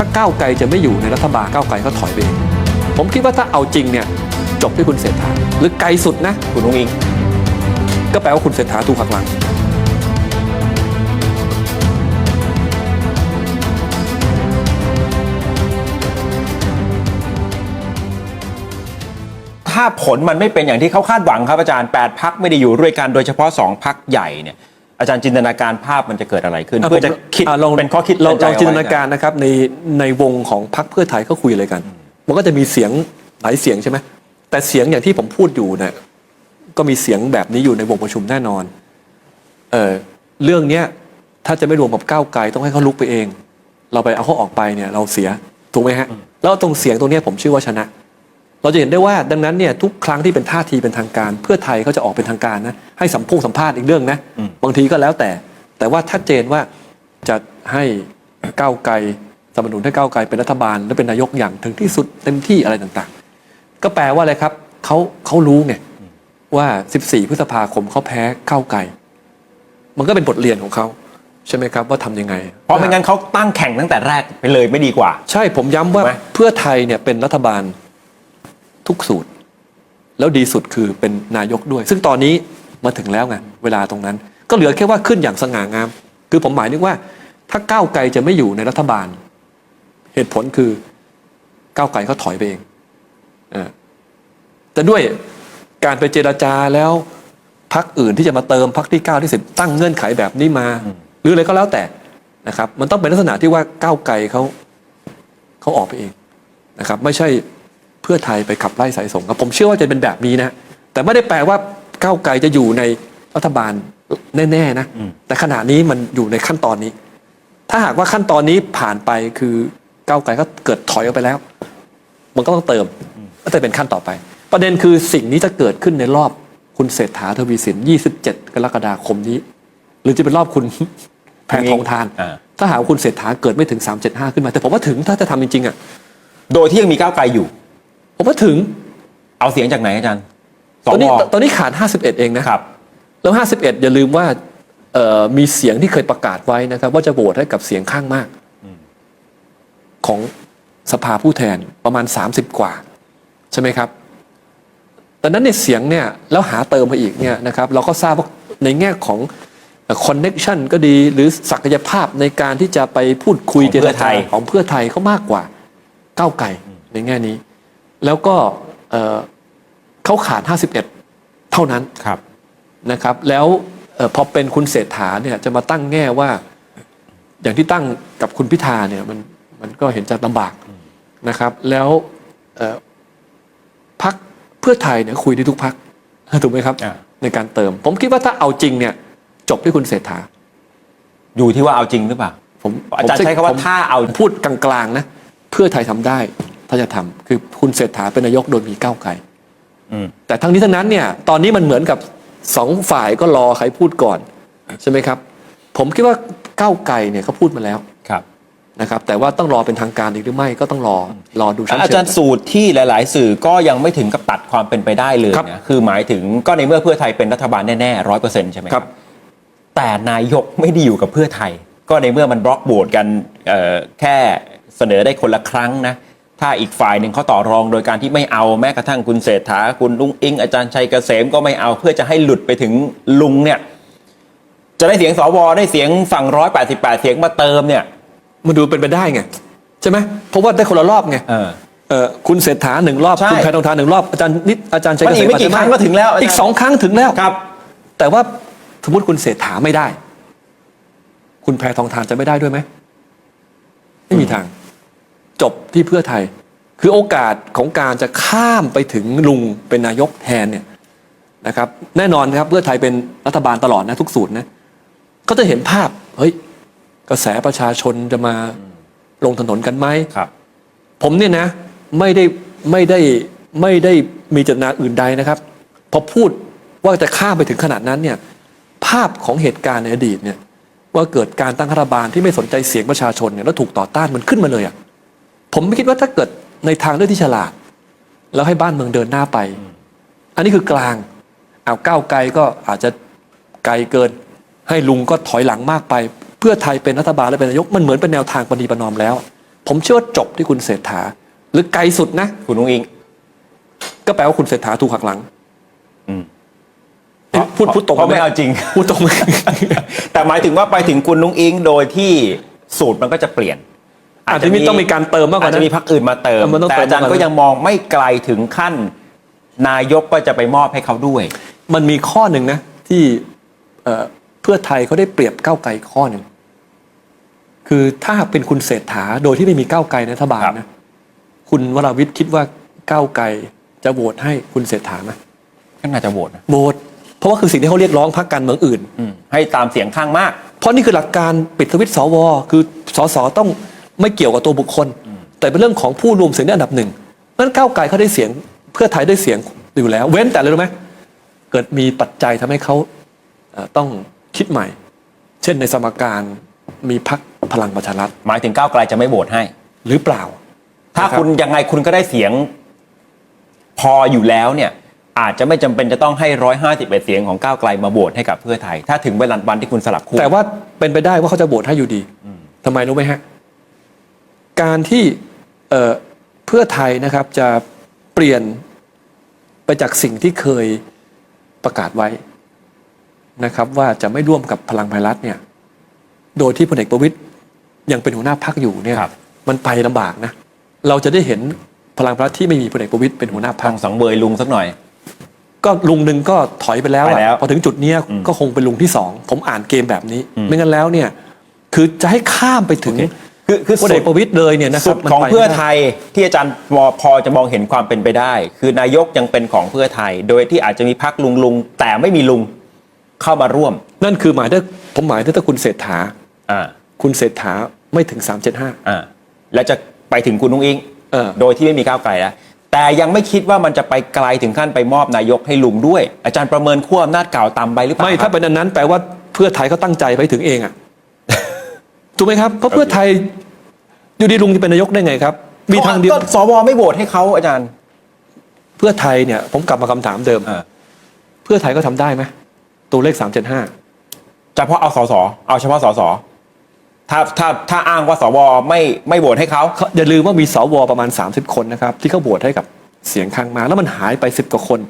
ถ้าก้าวไกลจะไม่อยู่ในรัฐบาลก้าวไกลก็ถอยไปเองผมคิดว่าถ้าเอาจริงเนี่ยจบที่คุณเศรษฐาหรือไกลสุดนะคุณนุ้งอิง ก็แปลว่าคุณเศรษฐาถูกหักหลังถ้าผลมันไม่เป็นอย่างที่เขาคาดหวังครับอาจารย์ 8 พักไม่ได้อยู่ด้วยกันโดยเฉพาะ 2 พักใหญ่เนี่ย อาจารย์จินตนาการภาพมันจะเกิดอะไรขึ้นเพื่อจะคิดอะลองเป็นข้อคิดลองตืลอองใจจินตเอไว้นาการนะครับในในวงของพรรคเพื่อไทยก็คุยอะไรกัน มันก็จะมีเสียงหลายเสียงใช่ไหมแต่เสียงอย่างที่ผมพูดอยู่เนี่ยก็มีเสียงแบบนี้อยู่ในวงประชุมแน่นอนเออเรื่องเนี้ยถ้าจะไม่รวมกับก้าวไกลต้องให้เขาลุกไปเอง เราไปเอาเขาออกไปเนี่ยเราเสียถูกไหมฮะแล้วตรงเสียงตรงเนี้ยผมเชื่อว่าชนะ เราจะเห็นได้ว่าดังนั้นเนี่ยทุกครั้งที่เป็นท่าทีเป็นทางการ เพื่อไทยเขาจะออกเป็นทางการนะให้สัมพงสัมภาษณ์อีกเรื่องนะบางทีก็แล้วแต่ แต่ว่าชัดเจนว่าจะให้ก้าวไกลสนับสนุนให้ก้าวไกลเป็นรัฐบาลและเป็นนายกอย่างถึงที่สุดเต็มที่อะไรต่างๆ ก็แปลว่าอะไรครับเขาเขารู้ไงว่า 14 พฤษภาคมเขาแพ้ก้าวไกลมันก็เป็นบทเรียนของเขาใช่ไหมครับว่าทำยังไง เพราะไม่งั้นเขาตั้งแข่งตั้งแต่แรกไปเลยไม่ดีกว่า ใช่ผมย้ำว่าถูกไหมเพื่อไทยเนี่ยเป็นรัฐบาล ทุกสูตร แล้วดีสุดคือเป็นนายกด้วย ซึ่งตอนนี้มาถึงแล้วไงเวลาตรงนั้น ก็เหลือแค่ว่าขึ้นอย่างสง่างาม คือผมหมายนึกว่า ถ้าก้าวไกลจะไม่อยู่ในรัฐบาล เหตุผลคือก้าวไกลเขาถอยไปเองอแต่ด้วยการไปเจราจาแล้วพักอื่นที่จะมาเติมพักที่เก้าที่สิบตั้งเงื่อนไขแบบนี้มา หรืออะไรก็แล้วแต่นะครับ มันต้องเป็นลักษณะที่ว่าก้าวไกลเขาเขาออกไปเองนะครับ ไม่ใช่ พื่อไทยไปขับไล่สายส่งครับผมเชื่อว่าจะเป็นแบบนี้นะ แต่ไม่ได้แปลว่าก้าวไกลจะอยู่ในรัฐบาลแน่ๆนะ แต่ขณะนี้มันอยู่ในขั้นตอนนี้ ถ้าหากว่าขั้นตอนนี้ผ่านไปคือก้าวไกลก็เกิดถอยออกไปแล้ว มันก็ต้องเติมก็จะเป็นขั้นต่อไป ประเด็นคือสิ่งนี้จะเกิดขึ้นในรอบคุณเศรษฐาทวีสิน 27 กรกฎาคมนี้ หรือจะเป็นรอบคุณแพทองทานอ่าถ้าหากว่าคุณเศรษฐาเกิดไม่ถึง 375 ขึ้นมา แต่ผมว่าถึงถ้าจะทำจริงๆอะ โดยที่ยังมีก้าวไกลอยู่ ผมว่าถึงเอาเสียงจากไหนอาจารย์สตอนนี้วตอนนี้ขาด 51 เองนะครับ แล้ว 51 อย่าลืมว่าเอ่อมีเสียงที่เคยประกาศไว้นะครับ ว่าจะโหวตให้กับเสียงข้างมากของสภาผู้แทนประมาณ 30 กว่า ใช่ไหมครับตอนนั้นเนี่ยเสียงเนี่ยแล้วหาเติมมาอีกเนี่ยนะครับ เราก็ทราบว่าในแง่ของคอนเน็ชันก็ดีหรือศักยภาพในการที่จะไปพูดคุยของเจเพื่รอไทจายของเพื่อไทยเขามากกว่าก้าวไกลในแง่นี้ แล้วก็เอ่อเขาขาด 51 เท่านั้นครับ นะครับ แล้วเออพอเป็นคุณเศรษฐาเนี่ยจะมาตั้งแง่ว่า อย่างที่ตั้งกับคุณพิธาเนี่ยมันมันก็เห็นจะลำบากนะครับ แล้วเอ่อพักเพื่อไทยเนี่ยคุยได้ทุกพักถูกไหมครับ อ่า ในการเติม ผมคิดว่าถ้าเอาจริงเนี่ยจบที่คุณเศรษฐา อยู่ที่ว่าเอาจริงหรือเปล่า ผมอาจารย์ผมใช้คำว่าผมถ้าเอา พูดกลางๆนะเพื่อไทยทำได้ ถ้าจะทำคือคุณเศรษฐาเป็นนายกโดยมีก้าวไกลอืมแต่ทั้งนี้ทั้งนั้นเนี่ยตอนนี้มันเหมือนกับสองฝ่ายก็รอใครพูดก่อนใช่ไหมครับ ผมคิดว่าก้าวไกลเนี่ยเขาพูดมาแล้วครับนะครับ แต่ว่าต้องรอเป็นทางการอีกหรือไม่ก็ต้องรอรอดูชั้นอาเชิจารย์สูตรที่หลาย ๆ สื่อก็ยังไม่ถึงกับตัดความเป็นไปได้เลยครับนะคือหมายถึงก็ในเมื่อเพื่อไทยเป็นรัฐบาลแน่ๆร้อยเปอร์เซ็นต์ใช่ไหมครับ แต่นายกไม่ได้อยู่กับเพื่อไทย ก็ในเมื่อมันบล็อกโหวตกันเอ่อแค่เสนอได้คนละครั้งนะ ถ้าอีกฝ่ายหนึ่งเขาต่อรองโดยการที่ไม่เอาแม้กระทั่งคุณเศรษฐาคุณลุงอิงอาจารย์ชัยเกษมก็ไม่เอาเพื่อจะให้หลุดไปถึงลุงเนี่ยจะได้เสียงสวได้เสียงฝั่งร้อยแปดสิบแปดเสียงมาเติมเนี่ย มันดูเป็นไปได้ไง ใช่ไหมเพราะว่าได้คนละรอบไงเออเอ่อคุณเศรษฐาหนึ่งรอบใช่คุณแพทองทานหนึ่งรอบอาจารย์นิดอาจารย์ชัยมันเกอีษกมไม่กี่อาจจะครั้งก็ถึงแล้วอาจารย์อีกสองครั้งถึงแล้วครับ แต่ว่าสมมติคุณเศรษฐาไม่ได้ คุณแพทองทานจะไม่ได้ด้วยไหมไม่มีทาง จบที่เพื่อไทย คือโอกาสของการจะข้ามไปถึงลุงเป็นนายกแทนเนี่ยนะครับแน่นอนครับเพื่อไทยเป็นรัฐบาลตลอดนะทุกสูตรนะก็จะเห็นภาพเฮ้ยกระแสประชาชนจะมาลงถนนกันไหมครับผมเนี่ยนะไม่ได้ไม่ได้ไม่ได้มีเจตนาอื่นใดนะครับ พอพูดว่าจะข้ามไปถึงขนาดนั้นเนี่ยภาพของเหตุการณ์ในอดีตเนี่ยว่าเกิดการตั้งรัฐบาลที่ไม่สนใจเสียงประชาชนเนี่ยแล้วถูกต่อต้านมันขึ้นมาเลยอะ่ะผมไม่คิดว่าถ้าเกิด ในทางเลือกที่ฉลาด แล้วให้บ้านเมืองเดินหน้าไป อันนี้คือกลางเอาก้าวไกลก็อาจจะไกลเกิน ให้ลุงก็ถอยหลังมากไป เพื่อไทยเป็นรัฐบาลและเป็นนายกมันเหมือนเป็นแนวทางปณีประนอมแล้ว ผมเชื่อว่าจบที่คุณเศรษฐา หรือไกลสุดนะคุณนุ้งอิง ก็แปลว่าคุณเศรษฐาถูกหักหลังอืมเอ๊ะพูดพูดตรงเพราะไม่เอาจริงพูดตรงไหมแต่หมายถึงว่าไปถึงคุณนุ้งอิงโดยที่สูตรมันก็จะเปลี่ยน อาจจะมีต้องมีการเติมมากกว่าอาจนั้จะนมีพักอื่นมาเติมเออมันต้องแต่เติมอาจารย์มากกว่าก็ยังมองไม่ไกลถึงขั้น นายกก็จะไปมอบให้เขาด้วย มันมีข้อหนึ่งนะ ที่เอ่อเพื่อไทยเขาได้เปรียบก้าวไกลข้อหนึ่งคือถ้าหากเป็นคุณเศรษฐาโดยที่ไม่มีก้าวไกลในรัฐบาลครับนะคุณวราวิทย์คิดว่าก้าวไกลจะโหวตให้คุณเศรษฐาไหมก็น่าจะโหวตนะโหวตเพราะว่าคือสิ่งที่เขาเรียกร้องพรรคการเมืองอื่นอืมให้ตามเสียงข้างมาก เพราะนี่คือหลักการปิดสวิตช์สวคือสสต้อง ไม่เกี่ยวกับตัวบุคคล แต่เป็นเรื่องของผู้รวมเสียงได้อันดับหนึ่งนั้นก้าวไกลเขาได้เสียงเพื่อไทยได้เสียงอยู่แล้ว เว้นแต่อะไรรู้ไหมเกิดมีปัจจัยทำให้เขาเอ่อต้องคิดใหม่ เช่นในสมการมีพักพลังประชารัฐหมายถึงก้าวไกลจะไม่โหวตให้ หรือเปล่า ถ้านะครับคุณยังไงคุณก็ได้เสียงพออยู่แล้วเนี่ยอาจจะไม่จำเป็นจะต้องให้ร้อยห้าสิบเอ็ดเสียงของก้าวไกลมาโหวตให้กับเพื่อไทย ถ้าถึงเวลาวันที่คุณสลับคู่แต่ว่าเป็นไปได้ว่าเขาจะโหวตให้อยู่ดีทำไมรู้ไหมฮะ การที่เอ่อเพื่อไทยนะครับจะเปลี่ยนไปจากสิ่งที่เคยประกาศไว้นะครับ ว่าจะไม่ร่วมกับพลังพลัฐเนี่ยโดยที่พลเอกประวิตยยังเป็นหัวหน้าพักอยู่เนี่ยครับมันไปลำบากนะ เราจะได้เห็นพลังพลัฐที่ไม่มีพลเอกประวิตยเป็นหัวหน้าทพัอกงสังเบยลุงสักหน่อย ก็ลุงหนึ่งก็ถอยไปแล้วไปแล้วอะพอถึงจุดเนี้ยอืมก็คงเป็นลุงที่สองผมอ่านเกมแบบนี้อืมไม่งั้นแล้วเนี่ยคือจะให้ข้ามไปถึง คือคือพลเอกประวิตยเลยเนี่ยนะคสุรับดมันของไปเพื่อม่ด้ไทยที่อาจารย์พอพอจะมองเห็นความเป็นไปได้ คือนายกยังเป็นของเพื่อไทย โดยที่อาจจะมีพักลุงลุงๆแต่ไม่มีลุงเข้ามาร่วมนั่นคือหมายถึงผมหมายถึงถ้าคุณเศรษฐา อ่าคุณเศรษฐาไม่ถึง 375 อ่าแล้วจะไปถึงคุณนุ้งอิงเออ โดยที่ไม่มีก้าวไกลแล้วแต่ยังไม่คิดว่ามันจะไปไกลถึงขั้นไปมอบนายกให้ลุงด้วย อาจารย์ประเมินขั้วอำนาจเก่าต่ำไปหรือเปล่าไม่คถ้ารับเป็นอันนั้นแปลว่าเพื่อไทยเขาตั้งใจไปถึงเองอะ ถูกไหมครับ เพราะเพื่อไทยอยู่ดีลุงจะเป็นนายกได้ไงครับ มีทางเดียวก็สวไม่โหวตให้เขาอาจารย์ เพื่อไทยเนี่ย ผมกลับมาคำถามเดิมอ่า เพื่อไทยก็ทำได้ไหมตัวเลข375เฉพาะเอาสสเอาเฉพาะสสถ้าถ้าถ้าอ้างว่าสวไม่ไม่โหวตให้เขาเขาอย่าลืมว่ามีสวประมาณ 30 คนนะครับ ที่เขาโหวตให้กับเสียงข้างมากแล้วมันหายไป 10 กว่าคน